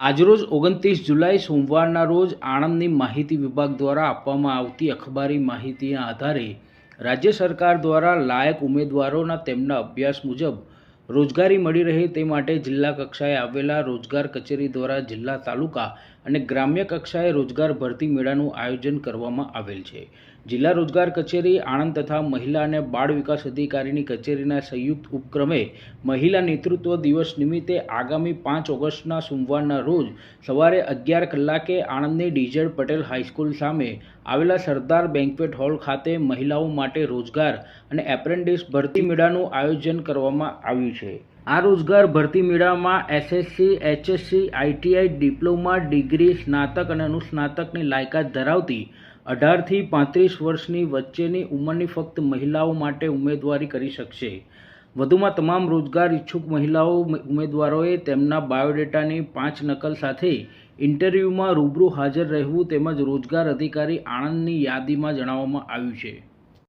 આજરોજ ઓગણત્રીસ જુલાઈ સોમવારના રોજ આણંદની માહિતી વિભાગ દ્વારા આપવામાં આવતી અખબારી માહિતીના આધારે રાજ્ય સરકાર દ્વારા લાયક ઉમેદવારોના તેમના અભ્યાસ મુજબ રોજગારી મળી રહે તે માટે જિલ્લા કક્ષાએ આવેલા રોજગાર કચેરી દ્વારા જિલ્લા તાલુકા અને ગ્રામ્ય કક્ષાએ રોજગાર ભરતી મેળાનું આયોજન કરવામાં આવેલ છે. જિલ્લા રોજગાર કચેરી, આણંદ તથા મહિલા અને બાળ વિકાસ અધિકારીની કચેરીના સંયુક્ત ઉપક્રમે મહિલા નેતૃત્વ દિવસ નિમિત્તે આગામી પાંચ ઓગસ્ટના સોમવારના રોજ સવારે અગિયાર કલાકે આણંદની ડીઝેડ પટેલ હાઈસ્કૂલ સામે આવેલા સરદાર બેન્ક્વેટ હોલ ખાતે મહિલાઓ માટે રોજગાર અને એપ્રેન્ટિસ ભરતી મેળાનું આયોજન કરવામાં આવ્યું છે. આ રોજગાર ભરતી મેળામાં SSC HSC ITI diploma, degree, સ્નાતક અને અનુસ્નાતકની લાયકાત ધરાવતી અઢારથી પાંત્રીસ વર્ષની વચ્ચેની ઉંમરની ફક્ત મહિલાઓ માટે ઉમેદવારી કરી શકશે. વધુમાં તમામ રોજગાર ઈચ્છુક મહિલાઓ ઉમેદવારોએ તેમના બાયોડેટાની પાંચ નકલ સાથે ઇન્ટરવ્યૂમાં રૂબરૂ હાજર રહેવું તેમજ રોજગાર અધિકારી આણંદની યાદીમાં જણાવવામાં આવ્યું છે.